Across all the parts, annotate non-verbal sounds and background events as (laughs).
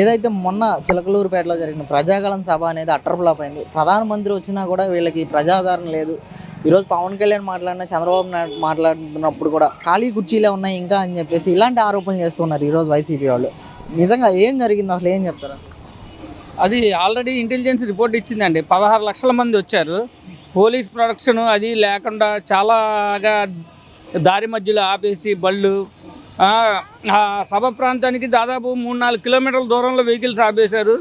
ఏదైతే మొన్న చిలకలూరుపేటలో జరిగిన ప్రజాగళం సభ అనేది అట్టర్ఫ్లాప్ అయింది ప్రధానమంత్రి వచ్చినా కూడా వీళ్ళకి ప్రజాదరణ లేదు. ఈరోజు పవన్ కళ్యాణ్ మాట్లాడిన చంద్రబాబు నాయుడు మాట్లాడుతున్నప్పుడు కూడా ఖాళీ కుర్చీలే ఉన్నాయి ఇంకా అని చెప్పేసి ఇలాంటి ఆరోపణలు చేస్తున్నారు ఈరోజు వైసీపీ వాళ్ళు. నిజంగా ఏం జరిగింది? అసలు ఏం చెప్తారా? అది ఆల్రెడీ ఇంటెలిజెన్స్ రిపోర్ట్ ఇచ్చిందండి. పదహారు లక్షల మంది వచ్చారు. పోలీస్ ప్రొడక్షన్ అది లేకుండా చాలాగా దారి మధ్యలో ఆపేసి బళ్ళు సభ ప్రాంతానికి దాదాపు మూడు నాలుగు కిలోమీటర్ల దూరంలో వెహికల్స్ ఆపేశారు.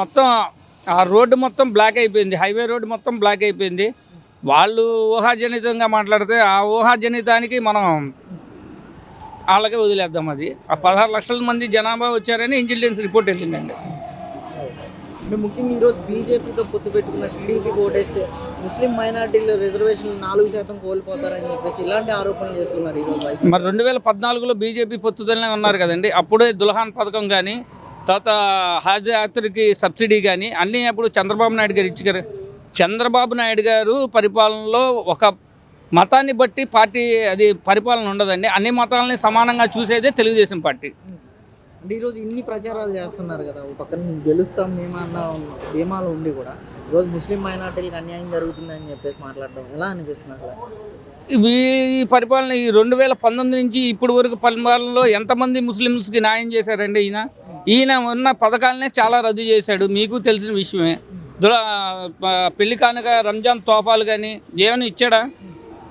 మొత్తం ఆ రోడ్డు మొత్తం బ్లాక్ అయిపోయింది. హైవే రోడ్డు మొత్తం బ్లాక్ అయిపోయింది. వాళ్ళు ఊహాజనితంగా మాట్లాడితే ఆ ఊహాజనితానికి మనం వాళ్ళకే వదిలేద్దాం అది. ఆ పదహారు లక్షల మంది జనాభా వచ్చారని ఇంటెలిజెన్స్ రిపోర్ట్ వెళ్ళిందండి. అంటే ముఖ్యంగా ఈరోజు బీజేపీతో పొత్తు పెట్టుకున్న టీడీపీకి ఓటేస్తే ముస్లిం మైనార్టీలు రిజర్వేషన్లు నాలుగు శాతం కోల్పోతారని చెప్పేసి ఇలాంటి ఆరోపణలు చేస్తున్నారు ఈరోజు మరి రెండు వేల పద్నాలుగులో బీజేపీ పొత్తుదలనే ఉన్నారు కదండి. అప్పుడే దుల్హాన్ పథకం కానీ తర్వాత హజ్ యాత్రకి సబ్సిడీ కానీ అన్నీ అప్పుడు చంద్రబాబు నాయుడు గారు ఇచ్చారు. చంద్రబాబు నాయుడు గారు పరిపాలనలో ఒక మతాన్ని బట్టి పార్టీ అది పరిపాలన ఉండదండి. అన్ని మతాలని సమానంగా చూసేదే తెలుగుదేశం పార్టీ. అంటే ఈరోజు ఇన్ని ప్రచారాలు చేస్తున్నారు కదా ఒక పక్కన గెలుస్తాం మేమన్న ధీమాలు ఉండి కూడా ఈరోజు ముస్లిం మైనార్టీలకు అన్యాయం జరుగుతుందని చెప్పేసి మాట్లాడడం ఎలా అనిపిస్తుంది అసలు? ఇవి ఈ పరిపాలన ఈ రెండు వేల పంతొమ్మిది నుంచి ఇప్పటి వరకు పరిపాలనలో ఎంతమంది ముస్లిమ్స్కి న్యాయం చేశారండి ఈయన? ఈయన ఉన్న పథకాలనే చాలా రద్దు చేశాడు మీకు తెలిసిన విషయమే. దుల పెళ్ళి కానుక రంజాన్ తోఫాలు కానీ ఏమైనా ఇచ్చాడా?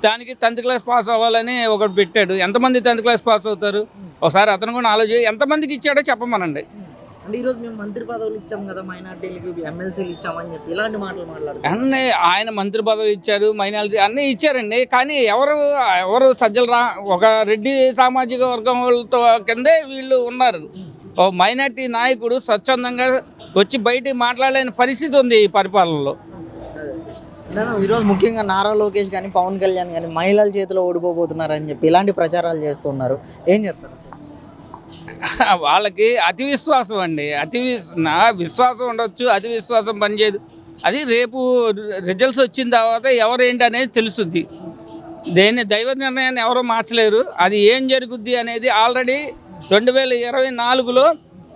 దానికి టెన్త్ క్లాస్ పాస్ అవ్వాలని ఒకటి పెట్టాడు. ఎంతమంది టెన్త్ క్లాస్ పాస్ అవుతారు? ఒకసారి అతను కూడా ఆలోచి ఎంతమందికి ఇచ్చాడో చెప్పమనండి. అంటే ఈరోజు మేము మంత్రి పదవులు ఇచ్చాం కదా మైనార్టీలకి ఎమ్మెల్సీలు ఇచ్చామని చెప్పి ఇలాంటి మాటలు అన్నీ ఆయన మంత్రి పదవి ఇచ్చారు మైనారిటీ అన్నీ ఇచ్చారండి. కానీ ఎవరు ఎవరు సజ్జలు రా ఒక రెడ్డి సామాజిక వర్గం వాళ్ళతో కిందే వీళ్ళు ఉన్నారు. ఓ మైనార్టీ నాయకుడు స్వచ్ఛందంగా వచ్చి బయటికి మాట్లాడలేని పరిస్థితి ఉంది ఈ పరిపాలనలో. ఈరోజు ముఖ్యంగా నారా లోకేష్ కానీ పవన్ కళ్యాణ్ కానీ మహిళల చేతిలో ఓడిపోబోతున్నారని చెప్పి ఇలాంటి ప్రచారాలు చేస్తున్నారు. ఏం చెప్తారు? (laughs) వాళ్ళకి అతి విశ్వాసం అండి. అతి నా విశ్వాసం ఉండొచ్చు అతి విశ్వాసం పనిచేయదు. అది రేపు రిజల్ట్స్ వచ్చిన తర్వాత ఎవరేంటి అనేది తెలుస్తుంది దేన్ని దైవ నిర్ణయాన్ని ఎవరో మార్చలేరు. అది ఏం జరుగుద్ది అనేది ఆల్రెడీ రెండు వేల ఇరవై నాలుగులో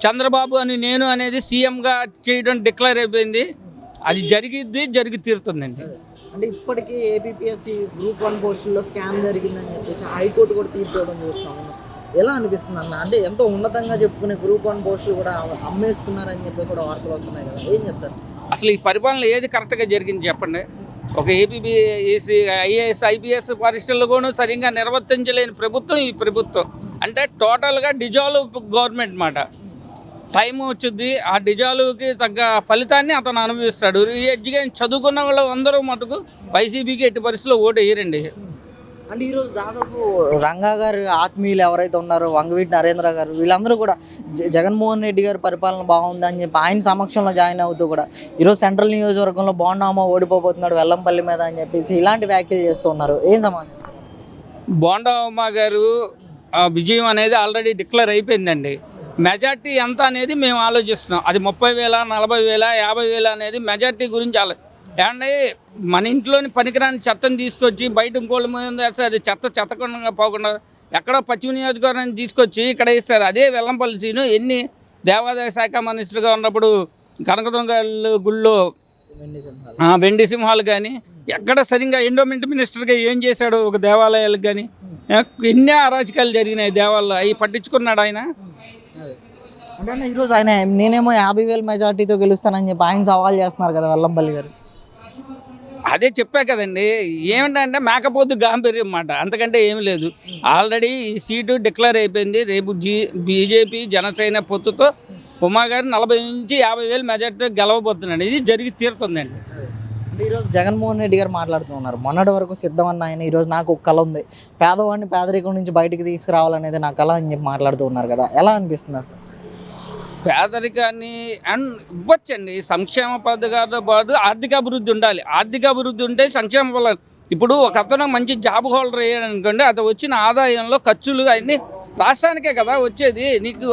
చంద్రబాబు అని నేను అనేది సీఎంగా చేయడం డిక్లేర్ అయిపోయింది. అది జరిగిద్ది జరిగి తీరుతుందండి. అంటే ఇప్పటికీ ఏబిపిఎస్సి గ్రూప్ వన్ పోస్టుల్లో స్కామ్ జరిగిందని చెప్పేసి హైకోర్టు కూడా తీర్చోవడం చూస్తాము ఎలా అనిపిస్తుంది అన్న? అంటే ఎంతో ఉన్నతంగా చెప్పుకునే గ్రూప్ వన్ పోస్టులు కూడా అమ్మేస్తున్నారని చెప్పి కూడా వార్తలు వస్తున్నాయి కదా. ఏం చెప్తారు? అసలు ఈ పరిపాలన ఏది కరెక్ట్గా జరిగింది చెప్పండి. ఒక ఏపీబీ ఏసీ ఐఏఎస్ ఐపీఎస్ పరీక్షలు కూడా సరిగ్గా నిర్వర్తించలేని ప్రభుత్వం ఈ ప్రభుత్వం. అంటే టోటల్గా డిజాల్వ్ గవర్నమెంట్ మాట. టైం వచ్చింది ఆ డిజాల్వ్కి తగ్గ ఫలితాన్ని అతను అనుభవిస్తాడు. ఈ ఎడ్యుకేషన్ చదువుకున్న వాళ్ళు అందరూ మటుకు వైసీపీకి ఎట్టి పరిస్థితుల్లో ఓటు వేయరండి. అంటే ఈరోజు దాదాపు రంగా గారు ఆత్మీయులు ఎవరైతే ఉన్నారో వంగవీటి నరేంద్ర గారు వీళ్ళందరూ కూడా జ- జగన్మోహన్ రెడ్డి గారి పరిపాలన బాగుంది అని చెప్పి ఆయన సమక్షంలో జాయిన్ అవుతూ కూడా ఈరోజు సెంట్రల్ నియోజకవర్గంలో బాగున్నామో ఓడిపోబోతున్నాడు వెల్లంపల్లి మీద అని చెప్పేసి ఇలాంటి వ్యాఖ్యలు చేస్తూ ఉన్నారు. ఏం సమాధానం బోండా ఉమ్మ గారు ఆ విజయం అనేది ఆల్రెడీ డిక్లేర్ అయిపోయిందండి. మెజార్టీ ఎంత అనేది మేము ఆలోచిస్తున్నాం. అది ముప్పై వేల నలభై వేల యాభై వేల అనేది మెజార్టీ గురించి ఆలో ఏమంటే మన ఇంట్లోని పనికిరాని చెత్తని తీసుకొచ్చి బయట ఇంకోళ్ళ మీద అది చెత్త చెత్తకుండా పోకుండా ఎక్కడో పశ్చిమ నియోజకవర్గాన్ని తీసుకొచ్చి ఇక్కడ ఇస్తారు అదే వెల్లంపల్లి సీను ఎన్ని దేవాదాయ శాఖ మినిస్టర్గా ఉన్నప్పుడు కనకదొంగలు గుళ్ళో వెండి సింహాలు. కానీ ఎక్కడ సరిగ్గా ఎండోమెంట్ మినిస్టర్గా ఏం చేశాడు ఒక దేవాలయాలకు కానీ ఎన్ని అరాచకాలు జరిగినాయి దేవాలయాలు అవి పట్టించుకున్నాడు ఆయన. అంటే ఈరోజు ఆయన నేనేమో యాభై వేల మెజార్టీతో గెలుస్తానని చెప్పి ఆయన సవాల్ చేస్తున్నారు కదా వెల్లంపల్లి గారు అదే చెప్పా కదండి. ఏమిటంటే మేకపోద్దు గాంభీర్యం మాట. అంతకంటే ఏమి లేదు. ఆల్రెడీ ఈ సీటు డిక్లేర్ అయిపోయింది. రేపు జీ బీజేపీ జనసేన పొత్తుతో ఉమా గారు నలభై నుంచి యాభై వేలు మెజార్టీ గెలవబోతున్నాడు. ఇది జరిగి తీరుతుందండి. ఈరోజు జగన్మోహన్ రెడ్డి గారు మాట్లాడుతున్నారు మొన్నటి వరకు సిద్ధమన్న ఆయన ఈరోజు నాకు ఒక కళ ఉంది. పేదవాడిని పేదరికం నుంచి బయటికి తీసుకురావాలనేది నా కళ అని చెప్పి మాట్లాడుతూ ఉన్నారు కదా. ఎలా అనిపిస్తున్నారు పేదరికాన్ని అండ్ ఇవ్వచ్చండి. సంక్షేమ పథకాలతో పాటు ఆర్థిక అభివృద్ధి ఉండాలి. ఆర్థిక అభివృద్ధి ఉంటే సంక్షేమ ఫలాలు. ఇప్పుడు ఒక అతను మంచి జాబ్ హోల్డర్ అయ్యాడు అనుకోండి అతను వచ్చిన ఆదాయంలో ఖర్చులు అన్నీ రాష్ట్రానికే కదా వచ్చేది. నీకు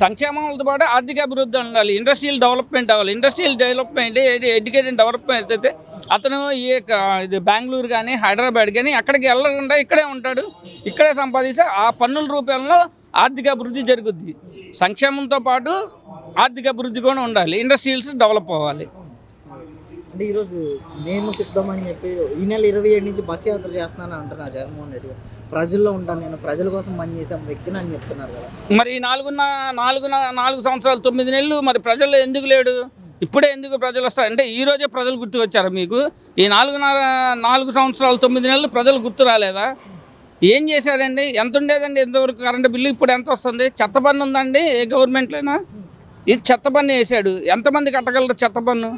సంక్షేమంతో పాటు ఆర్థిక అభివృద్ధి ఉండాలి. ఇండస్ట్రియల్ డెవలప్మెంట్ అవ్వాలి. ఇండస్ట్రియల్ డెవలప్మెంట్ ఎడ్యుకేషన్ డెవలప్మెంట్ అయితే అతను ఈ ఇది బెంగళూరు కానీ హైదరాబాద్ కానీ అక్కడికి వెళ్ళకుండా ఇక్కడే ఉంటాడు. ఇక్కడే సంపాదిస్తే ఆ పన్నుల రూపంలో ఆర్థిక అభివృద్ధి జరుగుద్ది. సంక్షేమంతో పాటు ఆర్థిక అభివృద్ధి కూడా ఉండాలి. ఇండస్ట్రియల్స్ డెవలప్ అవ్వాలి. అంటే ఈరోజు మేము సిద్ధం అని చెప్పి ఈ నెల ఇరవై ఏడు నుంచి బస్ యాత్ర చేస్తున్నాను అంటున్నారు జగన్మోహన్ రెడ్డి గారు. ప్రజల్లో ఉంటాను నేను. ప్రజల కోసం పనిచేసే వ్యక్తిని అని చెప్తున్నారు కదా. మరి ఈ నాలుగున్న నాలుగు నాలుగు సంవత్సరాలు తొమ్మిది నెలలు మరి ప్రజలు ఎందుకు లేడు? ఇప్పుడే ఎందుకు ప్రజలు వస్తారు? అంటే ఈ రోజే ప్రజలు గుర్తుకొచ్చారు మీకు? ఈ నాలుగు నాలుగు సంవత్సరాలు తొమ్మిది నెలలు ప్రజలు గుర్తు రాలేదా? ఏం చేశారండి? ఎంత ఉండేదండి? ఎంతవరకు కరెంటు బిల్లు ఇప్పుడు ఎంత వస్తుంది? చెత్త పన్ను ఉందండి ఏ గవర్నమెంట్లోనా? ఇది చెత్త పన్ను వేసాడు ఎంతమంది కట్టగలరు చెత్త పన్ను?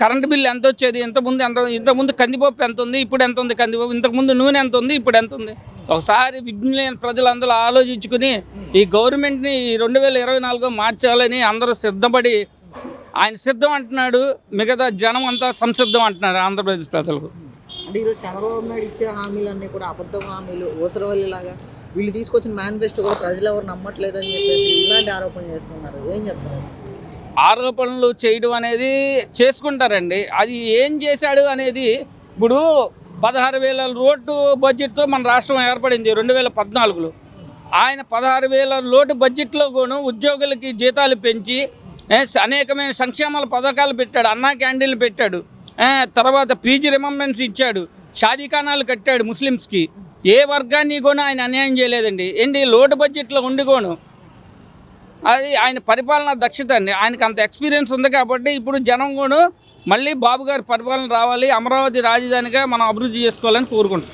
కరెంటు బిల్లు ఎంత వచ్చేది? ఇంతకుముందు ఎంత ఇంతకుముందు కందిపప్పు ఎంత ఉంది? ఇప్పుడు ఎంత ఉంది కందిపప్పు? ఇంతకుముందు నూనె ఎంత ఉంది? ఇప్పుడు ఎంత ఉంది? ఒకసారి విజ్ఞులైన ప్రజలందరూ ఆలోచించుకుని ఈ గవర్నమెంట్ని రెండు వేల ఇరవై నాలుగు మార్చాలని అందరూ సిద్ధపడి ఆయన సిద్ధం అంటున్నాడు. మిగతా జనం అంతా సంసిద్ధం అంటున్నారు ఆంధ్రప్రదేశ్ ప్రజలకు. అంటే ఈరోజు చంద్రబాబు నాయుడు ఇచ్చే హామీలన్నీ కూడా అబద్ధం హామీలు ఊసరవల్లిలాగా వీళ్ళు తీసుకొచ్చిన మేనిఫెస్టో కూడా ప్రజలు ఎవరు నమ్మట్లేదని చెప్పేసి ఇలాంటి ఆరోపణలు చేస్తున్నారు. ఏం చెప్తారు? ఆరోపణలు చేయడం అనేది చేసుకుంటారండి. అది ఏం చేశాడు అనేది ఇప్పుడు పదహారు వేల రోడ్డు బడ్జెట్తో మన రాష్ట్రం ఏర్పడింది రెండు వేల పద్నాలుగులో. ఆయన పదహారు వేల లోటు బడ్జెట్లో కూడా ఉద్యోగులకి జీతాలు పెంచి అనేకమైన సంక్షేమాల పథకాలు పెట్టాడు అన్నా క్యాంటీన్లు పెట్టాడు. తర్వాత పీజీ రిమంబెన్స్ ఇచ్చాడు. షాదీఖానాలు కట్టాడు ముస్లిమ్స్కి. ఏ వర్గాన్ని కూడా ఆయన అన్యాయం చేయలేదండి. ఏంటి లోటు బడ్జెట్లో ఉండికోను అది ఆయన పరిపాలన దక్షత అండి. ఆయనకు అంత ఎక్స్పీరియన్స్ ఉంది కాబట్టి ఇప్పుడు జనం కూడా మళ్ళీ బాబు గారి పరిపాలన రావాలి అమరావతి రాజధానిగా మనం అభివృద్ధి చేసుకోవాలని కోరుకుంటున్నారు.